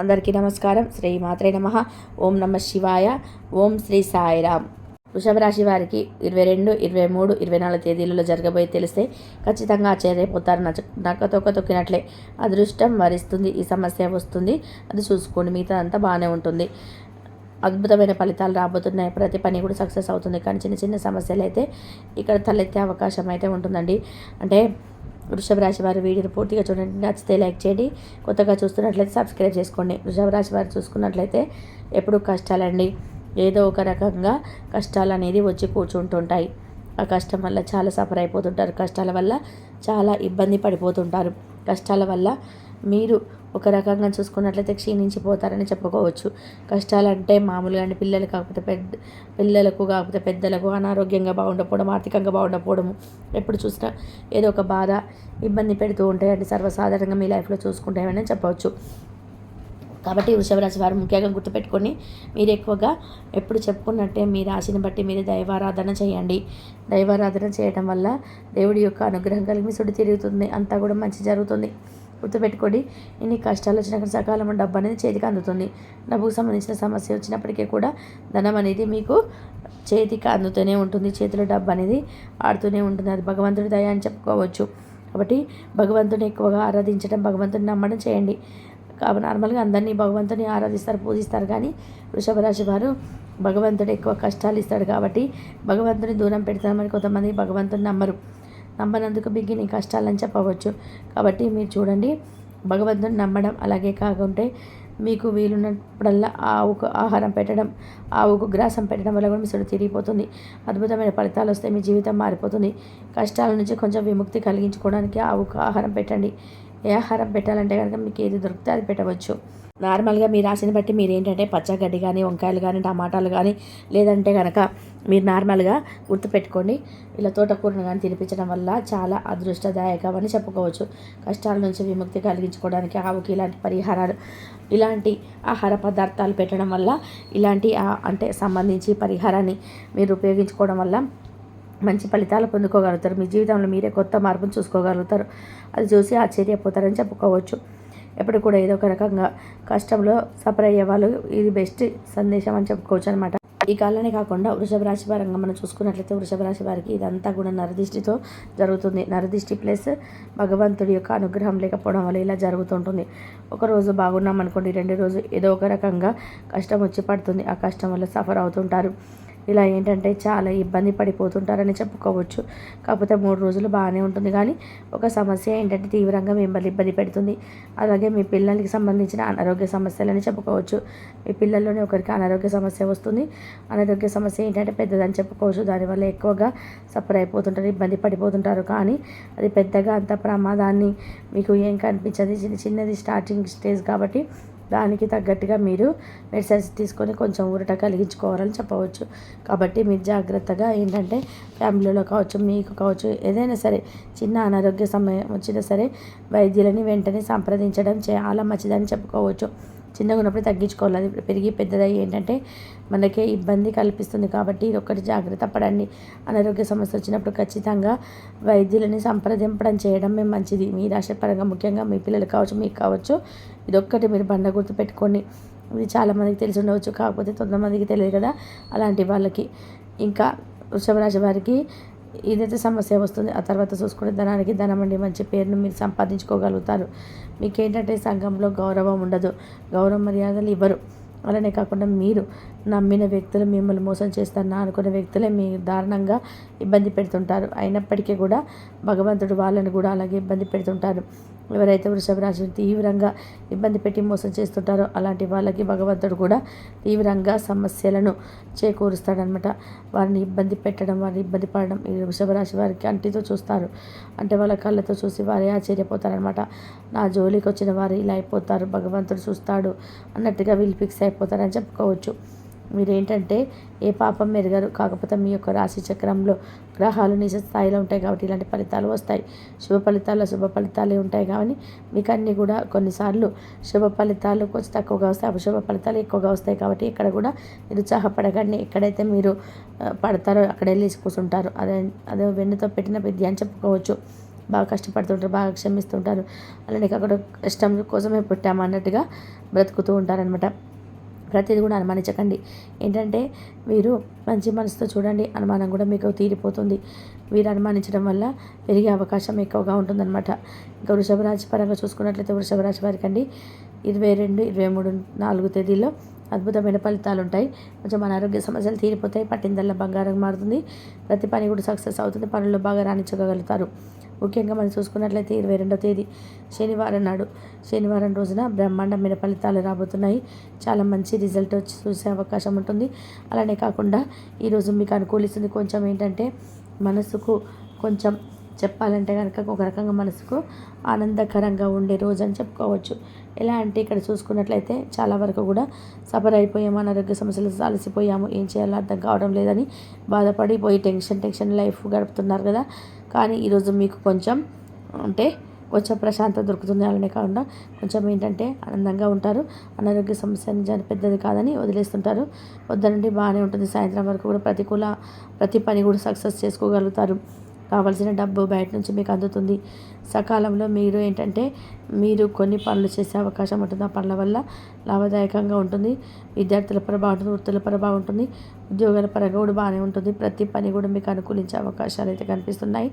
అందరికీ నమస్కారం. శ్రీ మాత్రే నమ. ఓం నమ శివాయ. ఓం శ్రీ సాయిరామ్. వృషభ రాశి వారికి ఇరవై రెండు ఇరవై మూడు ఇరవై నాలుగు తేదీలలో జరగబోయే తెలిస్తే ఖచ్చితంగా ఆశ్చర్యపోతారు. నచ్చ నక్క తొక్క తొక్కినట్లే అదృష్టం వరిస్తుంది. ఈ సమస్య వస్తుంది. అది చూసుకోండి. మిగతా అంతా బాగానే ఉంటుంది. అద్భుతమైన ఫలితాలు రాబోతున్నాయి. ప్రతి పని కూడా సక్సెస్ అవుతుంది. కానీ చిన్న చిన్న సమస్యలు అయితే ఇక్కడ తలెత్తే అవకాశం అయితే ఉంటుందండి. అంటే వృషభ రాశి వారి వీడియోని పూర్తిగా చూడండి. నచ్చితే లైక్ చేయండి. కొత్తగా చూస్తున్నట్లయితే సబ్స్క్రైబ్ చేసుకోండి. వృషభ రాశి వారు చూసుకున్నట్లయితే ఎప్పుడు కష్టాలండి. ఏదో ఒక రకంగా కష్టాలు అనేది వచ్చి కూర్చుంటుంటాయి. ఆ కష్టం వల్ల చాలా సఫర్ అయిపోతుంటారు. కష్టాల వల్ల చాలా ఇబ్బంది పడిపోతుంటారు. కష్టాల వల్ల మీరు ఒక రకంగా చూసుకున్నట్లయితే క్షీణించిపోతారని చెప్పుకోవచ్చు. కష్టాలంటే మామూలుగా అంటే పిల్లలు కాకపోతే పెద్ద పిల్లలకు కాకపోతే పెద్దలకు అనారోగ్యంగా బాగుండకపోవడం ఆర్థికంగా బాగుండకపోవడము ఎప్పుడు చూసినా ఏదో ఒక బాధ ఇబ్బంది పెడుతూ ఉంటాయండి. సర్వసాధారణంగా మీ లైఫ్లో చూసుకుంటామని చెప్పవచ్చు. కాబట్టి వృషభరాశి వారు ముఖ్యంగా గుర్తుపెట్టుకొని మీరు ఎక్కువగా ఎప్పుడు చెప్పుకున్నట్టే మీ రాశిని బట్టి మీరు దైవారాధన చేయండి. దైవారాధన చేయడం వల్ల దేవుడి యొక్క అనుగ్రహం కలిగి సుడి తిరుగుతుంది. అంతా కూడా మంచి జరుగుతుంది. గుర్తుపెట్టుకోండి ఇన్ని కష్టాలు వచ్చినాక సకాలంలో డబ్బు అనేది చేతికి అందుతుంది. డబ్బుకు సంబంధించిన సమస్య వచ్చినప్పటికీ కూడా ధనం అనేది మీకు చేతికి అందుతూనే ఉంటుంది. చేతిలో డబ్బు అనేది ఆడుతూనే ఉంటుంది. అది భగవంతుడి దయ అని చెప్పుకోవచ్చు. కాబట్టి భగవంతుని ఎక్కువగా ఆరాధించడం భగవంతుని నమ్మడం చేయండి. కాబట్టి నార్మల్గా అందరినీ భగవంతుని ఆరాధిస్తారు పూజిస్తారు. కానీ వృషభ రాశి వారు భగవంతుడు ఎక్కువ కష్టాలు ఇస్తాడు కాబట్టి భగవంతుని దూరం పెడతామని కొంతమంది భగవంతుని నమ్మరు. నమ్మనందుకు బిగిని కష్టాలని చెప్పవచ్చు. కాబట్టి మీరు చూడండి భగవంతుని నమ్మడం అలాగే కాకుంటే మీకు వీలున్నప్పుడల్లా ఆవుకు ఆహారం పెట్టడం ఆవుకు గ్రాసం పెట్టడం వల్ల కూడా మీ సొడు తిరిగిపోతుంది. అద్భుతమైన ఫలితాలు వస్తే మీ జీవితం మారిపోతుంది. కష్టాల నుంచి కొంచెం విముక్తి కలిగించుకోవడానికి ఆవుకు ఆహారం పెట్టండి. ఏ ఆహారం పెట్టాలంటే కనుక మీకు ఏది దొరికితే అది పెట్టవచ్చు. నార్మల్గా మీ రాశిని బట్టి మీరు ఏంటంటే పచ్చగడ్డి కానీ వంకాయలు కానీ టమాటాలు కానీ లేదంటే కనుక మీరు నార్మల్గా గుర్తుపెట్టుకోండి. ఇలా తోటకూరను కానీ తినిపించడం వల్ల చాలా అదృష్టదాయకం అని చెప్పుకోవచ్చు. కష్టాల నుంచి విముక్తి కలిగించుకోవడానికి ఆవుకి ఇలాంటి పరిహారాలు ఇలాంటి ఆహార పదార్థాలు పెట్టడం వల్ల ఇలాంటి అంటే సంబంధించి పరిహారాన్ని మీరు ఉపయోగించుకోవడం వల్ల మంచి ఫలితాలు పొందుకోగలుగుతారు. మీ జీవితంలో మీరే కొత్త మార్పును చూసుకోగలుగుతారు. అది చూసి ఆశ్చర్యపోతారని చెప్పుకోవచ్చు. ఎప్పుడు కూడా ఏదో ఒక రకంగా కష్టంలో సఫర్ అయ్యే వాళ్ళు ఇది బెస్ట్ సందేశం అని చెప్పుకోవచ్చు అనమాట ఈ కాలాన్ని కాకుండా వృషభ రాశి పరంగా మనం చూసుకున్నట్లయితే వృషభ రాశి వారికి ఇదంతా కూడా నరదిష్టితో జరుగుతుంది. నరదిష్టి ప్లస్ భగవంతుడి యొక్క అనుగ్రహం లేకపోవడం వల్ల ఇలా జరుగుతుంటుంది ఒకరోజు బాగున్నాం అనుకోండి రెండు రోజు ఏదో ఒక రకంగా కష్టం వచ్చి పడుతుంది. ఆ కష్టం వల్ల సఫర్ అవుతుంటారు. ఇలా ఏంటంటే చాలా ఇబ్బంది పడిపోతుంటారని చెప్పుకోవచ్చు. కాకపోతే మూడు రోజులు బాగానే ఉంటుంది. కానీ ఒక సమస్య ఏంటంటే తీవ్రంగా మిమ్మల్ని ఇబ్బంది పెడుతుంది. అలాగే మీ పిల్లలకి సంబంధించిన అనారోగ్య సమస్యలని చెప్పుకోవచ్చు. మీ పిల్లల్లోనే ఒకరికి అనారోగ్య సమస్య వస్తుంది. అనారోగ్య సమస్య ఏంటంటే పెద్దదని చెప్పుకోవచ్చు. దానివల్ల ఎక్కువగా సఫర్ అయిపోతుంటారు ఇబ్బంది పడిపోతుంటారు. కానీ అది పెద్దగా అంత ప్రమాదాన్ని మీకు ఏం కనిపించదు. చిన్న చిన్నది స్టార్టింగ్ స్టేజ్ కాబట్టి దానికి తగ్గట్టుగా మీరు మెడిసిన్స్ తీసుకొని కొంచెం ఊరట కలిగించుకోవాలని చెప్పవచ్చు. కాబట్టి మీరు జాగ్రత్తగా ఏంటంటే ఫ్యామిలీలో కావచ్చు మీకు కావచ్చు ఏదైనా సరే చిన్న అనారోగ్య సమయం వచ్చినా సరే వైద్యులని వెంటనే సంప్రదించడం చాలా మంచిదని చెప్పుకోవచ్చు. చిన్నగా ఉన్నప్పుడు తగ్గించుకోవాలి. అది పెరిగి పెద్దదై ఏంటంటే మనకే ఇబ్బంది కల్పిస్తుంది కాబట్టి ఇది ఒక్కటి జాగ్రత్త పడండి. అనారోగ్య సమస్య వచ్చినప్పుడు ఖచ్చితంగా వైద్యులని సంప్రదింపడం చేయడం మేము మంచిది. మీ రాశి ముఖ్యంగా మీ పిల్లలు కావచ్చు మీకు కావచ్చు ఇది ఒక్కటి మీరు బండ గుర్తు పెట్టుకోండి. ఇది చాలామందికి తెలిసి ఉండవచ్చు కాకపోతే కొంతమందికి తెలియదు కదా అలాంటి వాళ్ళకి. ఇంకా వృషభ రాశి వారికి ఏదైతే సమస్య వస్తుంది ఆ తర్వాత చూసుకునే ధనానికి ధనం అండి మంచి పేరును మీరు సంపాదించుకోగలుగుతారు. మీకు ఏంటంటే సంఘంలో గౌరవం ఉండదు. గౌరవ మర్యాదలు ఇవ్వరు. అలానే కాకుండా మీరు నమ్మిన వ్యక్తులు మిమ్మల్ని మోసం చేస్తారని అనుకున్న వ్యక్తులే మీ దారుణంగా ఇబ్బంది పెడుతుంటారు. అయినప్పటికీ కూడా భగవంతుడు వాళ్ళని కూడా అలాగే ఇబ్బంది పెడుతుంటారు. ఎవరైతే వృషభ రాశిని తీవ్రంగా ఇబ్బంది పెట్టి మోసం చేస్తుంటారో అలాంటి వాళ్ళకి భగవంతుడు కూడా తీవ్రంగా సమస్యలను చేకూరుస్తాడనమాట. వారిని ఇబ్బంది పెట్టడం వారిని ఇబ్బంది పడడం ఈ వృషభ రాశి వారికి కంటితో చూస్తారు. అంటే వాళ్ళ కళ్ళతో చూసి వారే ఆశ్చర్యపోతారనమాట. నా జోలికి వచ్చిన వారు ఇలా అయిపోతారు భగవంతుడు చూస్తాడు అన్నట్టుగా వీళ్ళు ఫిక్స్ అయిపోతారని చెప్పుకోవచ్చు. మీరేంటంటే ఏ పాపం మెరగరు కాకపోతే మీ యొక్క రాశి చక్రంలో గ్రహాలు నిజ స్థాయిలో ఉంటాయి కాబట్టి ఇలాంటి ఫలితాలు వస్తాయి. శుభ ఫలితాల్లో శుభ ఫలితాలే ఉంటాయి కానీ మీకు అన్నీ కూడా కొన్నిసార్లు శుభ ఫలితాలు కొంచెం తక్కువగా వస్తాయి. అపశుభ ఫలితాలు ఎక్కువగా వస్తాయి కాబట్టి ఇక్కడ కూడా నిరుత్సాహపడకండి. ఎక్కడైతే మీరు పడతారో అక్కడ వెళ్ళి కూర్చుంటారు. అదే అదే వెన్నుతో పెట్టిన విద్య అని చెప్పుకోవచ్చు. బాగా కష్టపడుతుంటారు బాగా క్షమిస్తుంటారు. అలానే అక్కడ కష్టం కోసమే పుట్టాము అన్నట్టుగా బ్రతుకుతూ ఉంటారనమాట ప్రతిదీ కూడా అనుమానించకండి. ఏంటంటే మీరు మంచి మనసుతో చూడండి అనుమానం కూడా మీకు తీరిపోతుంది. వీరు అనుమానించడం వల్ల పెరిగే అవకాశం ఎక్కువగా ఉంటుందన్నమాట. ఇంకా వృషభ రాశి పరంగా చూసుకున్నట్లయితే వృషభ రాశి వారికి అండి ఇరవై రెండు ఇరవై మూడు నాలుగు తేదీల్లో అద్భుతమైన ఫలితాలు ఉంటాయి కొంచెం అనారోగ్య సమస్యలు తీరిపోతాయి పట్టిందల్లా బంగారం మారుతుంది. ప్రతి పని కూడా సక్సెస్ అవుతుంది పనుల్లో బాగా రాణించగలుగుతారు. ముఖ్యంగా మనం చూసుకున్నట్లయితే ఇరవై రెండో తేదీ శనివారం నాడు. శనివారం రోజున బ్రహ్మాండమైన ఫలితాలు రాబోతున్నాయి. చాలా మంచి రిజల్ట్ వచ్చి చూసే అవకాశం ఉంటుంది. అలానే కాకుండా ఈరోజు మీకు అనుకూలిస్తుంది. కొంచెం ఏంటంటే మనసుకు కొంచెం చెప్పాలంటే కనుక ఒక రకంగా మనసుకు ఆనందకరంగా ఉండే రోజు అని చెప్పుకోవచ్చు. ఎలా అంటే ఇక్కడ చూసుకున్నట్లయితే చాలా వరకు కూడా సఫర్ అయిపోయాము అనారోగ్య సమస్యలు అలసిపోయాము ఏం చేయాలో అర్థం కావడం లేదని బాధపడి పోయి టెన్షన్ టెన్షన్ లైఫ్ గడుపుతున్నారు కదా. కానీ ఈరోజు మీకు కొంచెం అంటే కొంచెం ప్రశాంతత దొరుకుతుంది అలానే కాకుండా కొంచెం ఏంటంటే ఆనందంగా ఉంటారు. అనారోగ్య సమస్య నిజాన్ని పెద్దది కాదని వదిలేస్తుంటారు. వద్దనండి బాగానే ఉంటుంది. సాయంత్రం వరకు కూడా ప్రతికూల ప్రతి పని కూడా సక్సెస్ చేసుకోగలుగుతారు. కావలసిన డబ్బు బయట నుంచి మీకు అందుతుంది. సకాలంలో మీరు ఏంటంటే మీరు కొన్ని పనులు చేసే అవకాశం ఉంటుంది. ఆ పనుల వల్ల లాభదాయకంగా ఉంటుంది. విద్యార్థుల ప్రభావం బాగుంటుంది వృత్తుల ప్రభావం బాగుంటుంది ఉద్యోగాల పరంగా కూడా బాగానే ఉంటుంది. ప్రతి పని కూడా మీకు అనుకూలించే అవకాశాలు అయితే కనిపిస్తున్నాయి.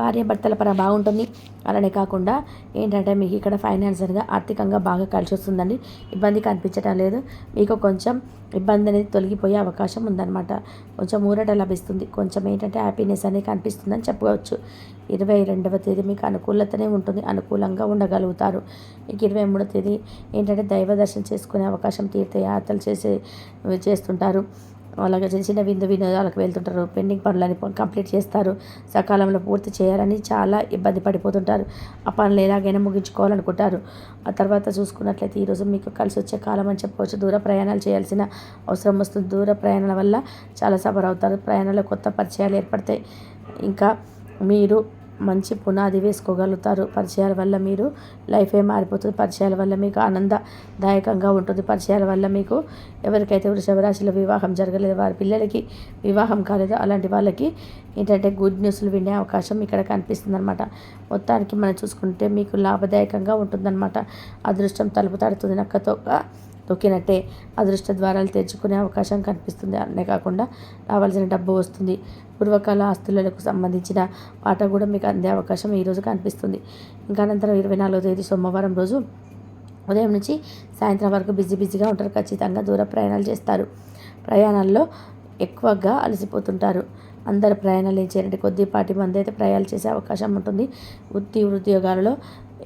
భార్యాభర్తల పర బాగుంటుంది. అలానే కాకుండా ఏంటంటే మీకు ఇక్కడ ఫైనాన్షియల్గా ఆర్థికంగా బాగా కలిసి వస్తుందండి ఇబ్బంది కనిపించడం లేదు. మీకు కొంచెం ఇబ్బంది అనేది తొలగిపోయే అవకాశం ఉందన్నమాట. కొంచెం ఊరట లభిస్తుంది. కొంచెం ఏంటంటే హ్యాపీనెస్ అనేది కనిపిస్తుందని చెప్పవచ్చు. ఇరవై రెండవ తేదీ మీకు అనుకూలతనే ఉంటుంది. అనుకూలంగా ఉండగలుగుతారు. మీకు ఇరవై మూడవ తేదీ ఏంటంటే దైవ దర్శనం చేసుకునే అవకాశం తీర్థయాత్రలు చేసే చేస్తుంటారు. అలాగే చిన్న చిన్న విందు వినోదాలకు వెళ్తుంటారు. పెండింగ్ పనులని కంప్లీట్ చేస్తారు. సకాలంలో పూర్తి చేయాలని చాలా ఇబ్బంది పడిపోతుంటారు. ఆ పనులు ఎలాగైనా ముగించుకోవాలనుకుంటారు. ఆ తర్వాత చూసుకున్నట్లయితే ఈరోజు మీకు కలిసి వచ్చే కాలం అని చెప్పవచ్చు దూర ప్రయాణాలు చేయాల్సిన అవసరం వస్తుంది. దూర ప్రయాణాల వల్ల చాలా సఫర్ అవుతారు. ప్రయాణాల్లో కొత్త పరిచయాలు ఏర్పడతాయి. ఇంకా మీరు మంచి పునాది వేసుకోగలుగుతారు. పరిచయాల వల్ల మీరు లైఫే మారిపోతుంది. పరిచయాల వల్ల మీకు ఆనందదాయకంగా ఉంటుంది. పరిచయాల వల్ల మీకు ఎవరికైతే వృషభరాశిలో వివాహం జరగలేదు వారి పిల్లలకి వివాహం కాలేదు అలాంటి వాళ్ళకి ఏంటంటే గుడ్ న్యూస్లు వినే అవకాశం ఇక్కడ కనిపిస్తుంది అనమాట మొత్తానికి మనం చూసుకుంటే మీకు లాభదాయకంగా ఉంటుందన్నమాట. అదృష్టం తలుపు తడుతుంది నక్కతో. తొక్కినట్టే అదృష్ట ద్వారాలు తెచ్చుకునే అవకాశం కనిపిస్తుంది. అనే కాకుండా రావాల్సిన డబ్బు వస్తుంది. పూర్వకాల ఆస్తులకు సంబంధించిన పాట కూడా మీకు అందే అవకాశం ఈరోజు కనిపిస్తుంది. ఇంకా అనంతరం ఇరవై నాలుగో తేదీ సోమవారం రోజు ఉదయం నుంచి సాయంత్రం వరకు బిజీ బిజీగా ఉంటారు. ఖచ్చితంగా దూర ప్రయాణాలు చేస్తారు. ప్రయాణాల్లో ఎక్కువగా అలసిపోతుంటారు. అందరు ప్రయాణాలు ఏం చేయాలంటే కొద్దిపాటి మంది అయితే ప్రయాణాలు చేసే అవకాశం ఉంటుంది. వృత్తి ఉద్యోగాలలో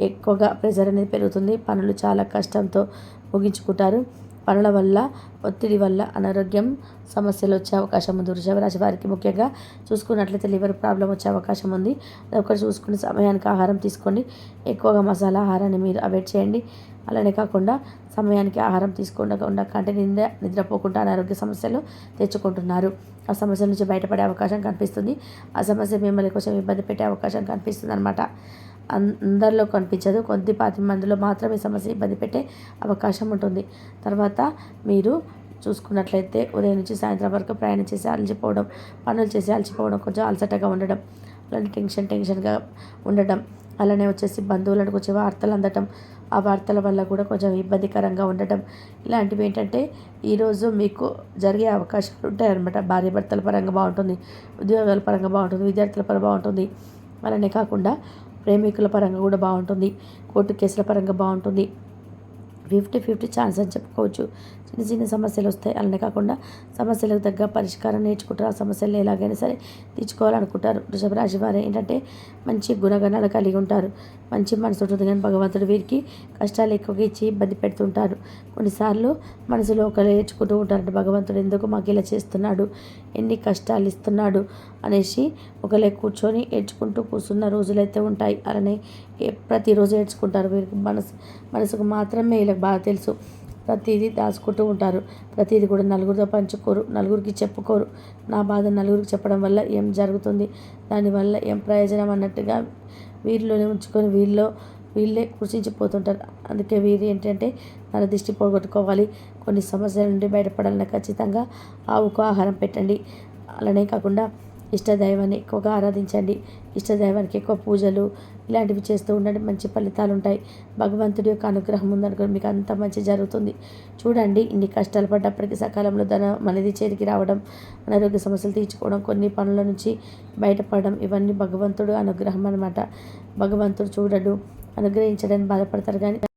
ఎక్కువగా ప్రెజర్ అనేది పెరుగుతుంది. పనులు చాలా కష్టంతో ముగించుకుంటారు. పనుల వల్ల ఒత్తిడి వల్ల అనారోగ్యం సమస్యలు వచ్చే అవకాశం ఉంది. వృషభరాశి వారికి ముఖ్యంగా చూసుకున్నట్లయితే లివర్ ప్రాబ్లం వచ్చే అవకాశం ఉంది. ఒకటి చూసుకుని సమయానికి ఆహారం తీసుకోండి. ఎక్కువగా మసాలా ఆహారాన్ని మీరు అవాయిడ్ చేయండి. అలానే కాకుండా సమయానికి ఆహారం తీసుకోకుండా కంటే నింద నిద్రపోకుండా అనారోగ్య సమస్యలు తెచ్చుకుంటున్నారు. ఆ సమస్య నుంచి బయటపడే అవకాశం కనిపిస్తుంది. ఆ సమస్య మిమ్మల్ని కొంచెం ఇబ్బంది పెట్టే అవకాశం కనిపిస్తుంది అనమాట అందరిలో కనిపించదు. కొద్దిపాతి మందిలో మాత్రమే సమస్య ఇబ్బంది పెట్టే అవకాశం ఉంటుంది. తర్వాత మీరు చూసుకున్నట్లయితే ఉదయం నుంచి సాయంత్రం వరకు ప్రయాణం చేసి అలసిపోవడం పనులు చేసి అలసిపోవడం కొంచెం అలసటగా ఉండడం అలాంటి టెన్షన్ టెన్షన్గా ఉండడం అలానే వచ్చేసి బంధువులకు వచ్చే వార్తలు అందటం ఆ వార్తల వల్ల కూడా కొంచెం ఇబ్బందికరంగా ఉండటం. ఇలాంటివి ఏంటంటే ఈరోజు మీకు జరిగే అవకాశాలు ఉంటాయన్నమాట. భార్య భర్తల పరంగా బాగుంటుంది ఉద్యోగాల పరంగా బాగుంటుంది విద్యార్థుల పరంగా బాగుంటుంది. అలానే కాకుండా ప్రేమికుల పరంగా కూడా బాగుంటుంది. కోర్టు కేసుల పరంగా బాగుంటుంది. ఫిఫ్టీ ఫిఫ్టీ ఛాన్స్ అని చెప్పుకోవచ్చు. చిన్న చిన్న సమస్యలు వస్తాయి. అలానే కాకుండా సమస్యలకు తగ్గ పరిష్కారం నేర్చుకుంటారు. ఆ సమస్యలు ఎలాగైనా సరే తీర్చుకోవాలనుకుంటారు. వృషభ రాశి వారు ఏంటంటే మంచి గుణగణాలు కలిగి ఉంటారు. మంచి మనసు ఉంటుంది కానీ భగవంతుడు వీరికి కష్టాలు ఎక్కువగా ఇచ్చి ఇబ్బంది పెడుతుంటారు కొన్నిసార్లు మనసులో ఒకరు నేర్చుకుంటూ ఉంటారు భగవంతుడు ఎందుకు మాకు ఇలా చేస్తున్నాడు? ఎన్ని కష్టాలు ఇస్తున్నాడు? అనేసి ఒకలే కూర్చొని ఏడ్చుకుంటూ కూర్చున్న రోజులైతే ఉంటాయి. అలానే ప్రతిరోజు ఏడ్చుకుంటారు. వీరికి మనసు మనసుకు మాత్రమే వీళ్ళకి బాగా తెలుసు. ప్రతిదీ దాచుకుంటూ ఉంటారు. ప్రతిదీ కూడా నలుగురితో పంచుకోరు నలుగురికి చెప్పుకోరు. నా బాధ నలుగురికి చెప్పడం వల్ల ఏం జరుగుతుంది? దానివల్ల ఏం ప్రయోజనం అన్నట్టుగా వీరిలోనే ఉంచుకొని వీళ్ళలో వీళ్ళే కృషించిపోతుంటారు. అందుకే వీరు ఏంటంటే మన దిష్టి పోగొట్టుకోవాలి. కొన్ని సమస్యల నుండి బయటపడాలని ఖచ్చితంగా ఆవుకు ఆహారం పెట్టండి. అలానే కాకుండా ఇష్టదైవాన్ని ఎక్కువగా ఆరాధించండి. ఇష్టదైవానికి ఎక్కువ పూజలు ఇలాంటివి చేస్తూ ఉండండి. మంచి ఫలితాలు ఉంటాయి భగవంతుడి యొక్క అనుగ్రహం ఉందనుకో మీకు అంత మంచి జరుగుతుంది. చూడండి ఇన్ని కష్టాలు పడ్డప్పటికీ సకాలంలో ధనం అనేది చేతికి రావడం అనారోగ్య సమస్యలు తీర్చుకోవడం కొన్ని పనుల నుంచి బయటపడడం ఇవన్నీ భగవంతుడు అనుగ్రహం అనమాట భగవంతుడు చూడడు అనుగ్రహించడానికి బాధపడతారు కానీ